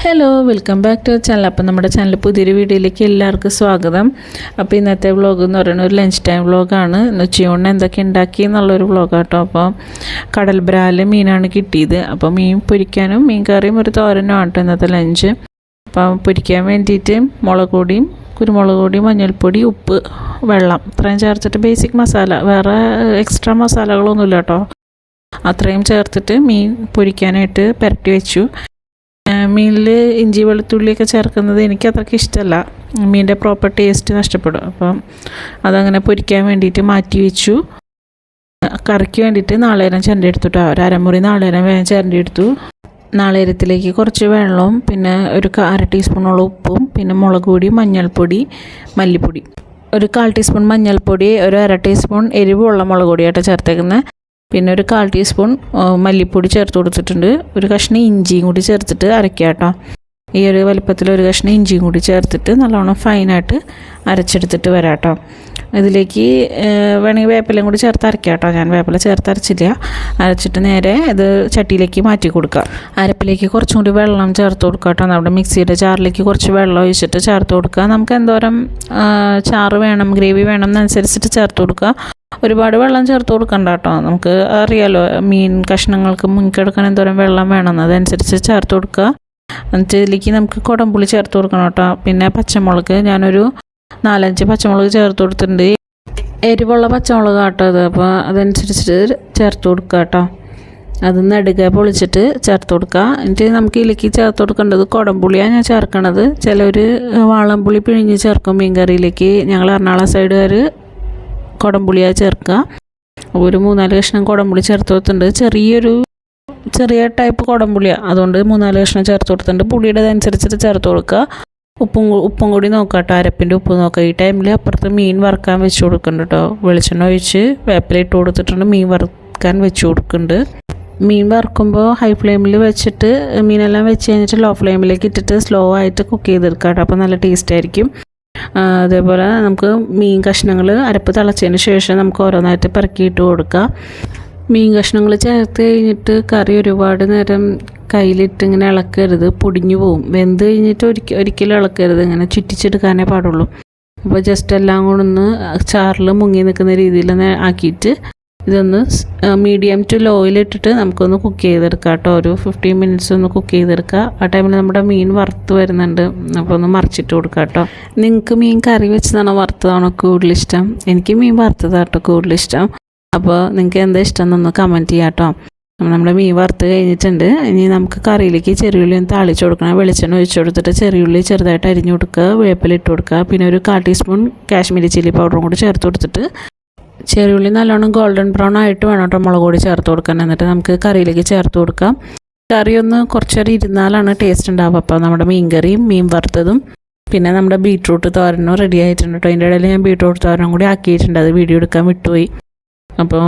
Hello welcome back to channel അപ്പം നമ്മുടെ channel പുതിയൊരു വീഡിയോയിലേക്ക് എല്ലാവർക്കും സ്വാഗതം. അപ്പോൾ ഇന്നത്തെ വ്ളോഗ് എന്ന് പറയുന്നത് ഒരു ലഞ്ച് ടൈം വ്ളോഗാണ് ഉച്ചയൂണിന് എന്തൊക്കെ ഉണ്ടാക്കി എന്നുള്ളൊരു വ്ളോഗാട്ടോ അപ്പോൾ കടൽ ബ്രാൽ മീനാണ് കിട്ടിയത്. അപ്പോൾ മീൻ പൊരിക്കാനും മീൻ കറിയും ഒരു തോരനും ആട്ടോ ഇന്നത്തെ ലഞ്ച് അപ്പം പൊരിക്കാൻ വേണ്ടിയിട്ട് മുളക് പൊടിയും കുരുമുളക് പൊടി മഞ്ഞൾപ്പൊടി ഉപ്പ് വെള്ളം. ഇത്രയും ചേർത്തിട്ട് ബേസിക് മസാല വേറെ എക്സ്ട്രാ മസാലകളൊന്നുമില്ല കേട്ടോ അത്രയും ചേർത്തിട്ട് മീൻ പൊരിക്കാനായിട്ട് പുരട്ടി വെച്ചു. മീനിൽ ഇഞ്ചി വെളുത്തുള്ളിയൊക്കെ ചേർക്കുന്നത് എനിക്ക് അത്രയ്ക്ക് ഇഷ്ടമല്ല മീനിന്റെ പ്രോപ്പർ ടേസ്റ്റ് നഷ്ടപ്പെടും. അപ്പം അതങ്ങനെ പൊരിക്കാൻ വേണ്ടിയിട്ട് മാറ്റി വെച്ചു. കറിക്ക് വേണ്ടിയിട്ട് നാളേരം ചെണ്ട എടുത്തുട്ടോ ഒരു അരമുറി നാളേരം വേഗം ചെണ്ട എടുത്തു. നാളേരത്തിലേക്ക് കുറച്ച് വെള്ളവും പിന്നെ ഒരു അര ടീസ്പൂണോളം ഉപ്പും പിന്നെ മുളക് പൊടി മഞ്ഞൾപ്പൊടി മല്ലിപ്പൊടി. ഒരു കാൽ ടീസ്പൂൺ മഞ്ഞൾപ്പൊടി ഒരു അര ടീസ്പൂൺ എരിവുള്ള മുളക് പൊടിയായിട്ട് ചേർത്തേക്കുന്നത് പിന്നെ ഒരു കാൽ ടീസ്പൂൺ മല്ലിപ്പൊടി ചേർത്ത് കൊടുത്തിട്ടുണ്ട്. ഒരു കഷ്ണം ഇഞ്ചിയും കൂടി ചേർത്തിട്ട് അരയ്ക്കുക കേട്ടോ. ഈ ഒരു വലിപ്പത്തിൽ ഒരു കഷ്ണം ഇഞ്ചിയും കൂടി ചേർത്തിട്ട് നല്ലോണം ഫൈനായിട്ട് അരച്ചെടുത്തിട്ട് വരാം കേട്ടോ. ഇതിലേക്ക് വേണമെങ്കിൽ വേപ്പിലയും കൂടി ചേർത്ത് അരയ്ക്കാം കേട്ടോ. ഞാൻ വേപ്പില ചേർത്ത് അരച്ചില്ല. അരച്ചിട്ട് നേരെ ഇത് ചട്ടിയിലേക്ക് മാറ്റി കൊടുക്കുക. അരപ്പിലേക്ക് കുറച്ചും കൂടി വെള്ളം ചേർത്ത് കൊടുക്കുക കേട്ടോ. നമ്മുടെ മിക്സിയുടെ ചാറിലേക്ക് കുറച്ച് വെള്ളം ഒഴിച്ചിട്ട് ചേർത്ത് കൊടുക്കുക. നമുക്ക് എന്തോരം ചാറ് വേണം ഗ്രേവി വേണം എന്നനുസരിച്ചിട്ട് ചേർത്ത് കൊടുക്കുക. ഒരുപാട് വെള്ളം ചേർത്ത് കൊടുക്കണ്ട കേട്ടോ നമുക്ക് അറിയാലോ മീൻ കഷ്ണങ്ങൾക്ക് മുങ്ങിക്കെടുക്കാൻ എന്തോരം വെള്ളം വേണമെന്ന് അതനുസരിച്ച് ചേർത്ത് കൊടുക്കുക. എന്നിട്ട് ഇതിലേക്ക് നമുക്ക് കുടംപുളി ചേർത്ത് കൊടുക്കണം കേട്ടോ. പിന്നെ പച്ചമുളക് ഞാനൊരു നാലഞ്ച് പച്ചമുളക് ചേർത്ത് കൊടുത്തിട്ടുണ്ട്. എരിവുള്ള പച്ചമുളക് കേട്ടോ അത് അപ്പോൾ അതനുസരിച്ചിട്ട് ചേർത്ത് കൊടുക്കുക കേട്ടോ. അത് നടുക പൊളിച്ചിട്ട് ചേർത്ത് കൊടുക്കുക. എന്നിട്ട് നമുക്ക് ഇലക്ക് ചേർത്ത് കൊടുക്കേണ്ടത് കുടംപുളിയാണ് ഞാൻ ചേർക്കണത്. ചിലർ വാളംപുളി പിഴിഞ്ഞ് ചേർക്കും മീൻ കറിയിലേക്ക് ഞങ്ങൾ എറണാകുളം സൈഡുകാർ കുടംപുളിയാണ് ചേർക്കുക. ഒരു മൂന്നാൽ കഷ്ണം കുടംപുളി ചേർത്ത് കൊടുത്തിട്ടുണ്ട്. ചെറിയൊരു ചെറിയ ടൈപ്പ് കുടംപുളിയാണ് അതുകൊണ്ട് മൂന്നാൽ കഷ്ണം ചേർത്ത് കൊടുത്തിട്ടുണ്ട്. പുളിയുടെ അനുസരിച്ചിട്ട് ചേർത്ത് കൊടുക്കുക. ഉപ്പും ഉപ്പും കൂടി നോക്കാം കേട്ടോ. അരപ്പിന്റെ ഉപ്പ് നോക്കുക. ഈ ടൈമിൽ അപ്പുറത്ത് മീൻ വറുക്കാൻ വെച്ച് കൊടുക്കുന്നുണ്ട് കേട്ടോ. വെളിച്ചെണ്ണ ഒഴിച്ച് വേപ്പില ഇട്ട് കൊടുത്തിട്ടുണ്ട്. മീൻ വറുക്കാൻ വെച്ച് കൊടുക്കുന്നുണ്ട്. മീൻ വറുക്കുമ്പോൾ ഹൈ ഫ്ലെയിമിൽ വെച്ചിട്ട് മീനെല്ലാം വെച്ച് കഴിഞ്ഞിട്ട് ലോ ഫ്ലെയിമിലേക്ക് ഇട്ടിട്ട് സ്ലോ ആയിട്ട് കുക്ക് ചെയ്തെടുക്കാം കേട്ടോ. അപ്പോൾ നല്ല ടേസ്റ്റ് ആയിരിക്കും. അതേപോലെ നമുക്ക് മീൻ കഷ്ണങ്ങൾ അരപ്പ് തിളച്ചതിന് ശേഷം നമുക്ക് ഓരോന്നായിട്ട് പെറുക്കിയിട്ട് കൊടുക്കാം. മീൻ കഷ്ണങ്ങൾ ചേർത്ത് കഴിഞ്ഞിട്ട് കറി ഒരുപാട് നേരം കയ്യിലിട്ട് ഇങ്ങനെ ഇളക്കരുത്. പൊടിഞ്ഞു പോകും വെന്ത് കഴിഞ്ഞിട്ട് ഒരിക്കൽ ഒരിക്കലും ഇളക്കരുത്. ഇങ്ങനെ ചുറ്റിച്ചെടുക്കാനേ പാടുള്ളൂ. അപ്പോൾ ജസ്റ്റ് എല്ലാം കൂടെ ഒന്ന് ചാറിൽ മുങ്ങി നിൽക്കുന്ന രീതിയിൽ ആക്കിയിട്ട് ഇതൊന്ന് മീഡിയം ടു ലോയിൽ ഇട്ടിട്ട് നമുക്കൊന്ന് കുക്ക് ചെയ്തെടുക്കാം കേട്ടോ. ഒരു ഫിഫ്റ്റീൻ മിനിറ്റ്സ് ഒന്ന് കുക്ക് ചെയ്തെടുക്കുക ആ ടൈമിൽ നമ്മുടെ മീൻ വറുത്ത് വരുന്നുണ്ട്. അപ്പോൾ ഒന്ന് മറിച്ചിട്ട് കൊടുക്കുക കേട്ടോ. നിങ്ങൾക്ക് മീൻ കറി വെച്ചതാണോ വറുത്തതാണോ കൂടുതലിഷ്ടം എനിക്ക് മീൻ വറുത്തതാട്ടോ കൂടുതലിഷ്ടം അപ്പോൾ നിങ്ങൾക്ക് എന്താ ഇഷ്ടം എന്നൊന്ന് കമന്റ് ചെയ്യാം കേട്ടോ. നമ്മുടെ മീൻ വറുത്ത് കഴിഞ്ഞിട്ടുണ്ട്. ഇനി നമുക്ക് കറിയിലേക്ക് ചെറിയുള്ളി ഒന്ന് താളിച്ച് കൊടുക്കണം. വെളിച്ചെണ്ണ ഒഴിച്ചു കൊടുത്തിട്ട് ചെറിയുള്ളി ചെറുതായിട്ട് അരിഞ്ഞു കൊടുക്കുക. വേപ്പിലിട്ട് കൊടുക്കുക. പിന്നെ ഒരു കാൽ ടീസ്പൂൺ കാശ്മീരി ചില്ലി പൗഡറും കൂടി ചേർത്ത് കൊടുത്തിട്ട് ചെറിയുള്ളി നല്ലോണം ഗോൾഡൻ ബ്രൗൺ ആയിട്ട് വേണം കേട്ടോ മുളക് പൊടി ചേർത്ത് കൊടുക്കാൻ. എന്നിട്ട് നമുക്ക് കറിയിലേക്ക് ചേർത്ത് കൊടുക്കാം. കറി ഒന്ന് കുറച്ചേരം ഇരുന്നാലാണ് ടേസ്റ്റ് ഉണ്ടാവുക. അപ്പോൾ നമ്മുടെ മീൻ കറിയും മീൻ വറുത്തതും പിന്നെ നമ്മുടെ ബീട്രൂട്ട് തോരനും റെഡി ആയിട്ടുണ്ട് കേട്ടോ അതിന്റെ ഇടയിൽ ഞാൻ ബീട്രൂട്ട് തോരനും കൂടി ആക്കിയിട്ടുണ്ട്. അത് വീഡിയോ എടുക്കാൻ വിട്ടുപോയി. അപ്പോൾ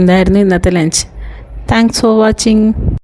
ഇതായിരുന്നു ഇന്നത്തെ ലഞ്ച് താങ്ക്സ് ഫോർ വാച്ചിങ്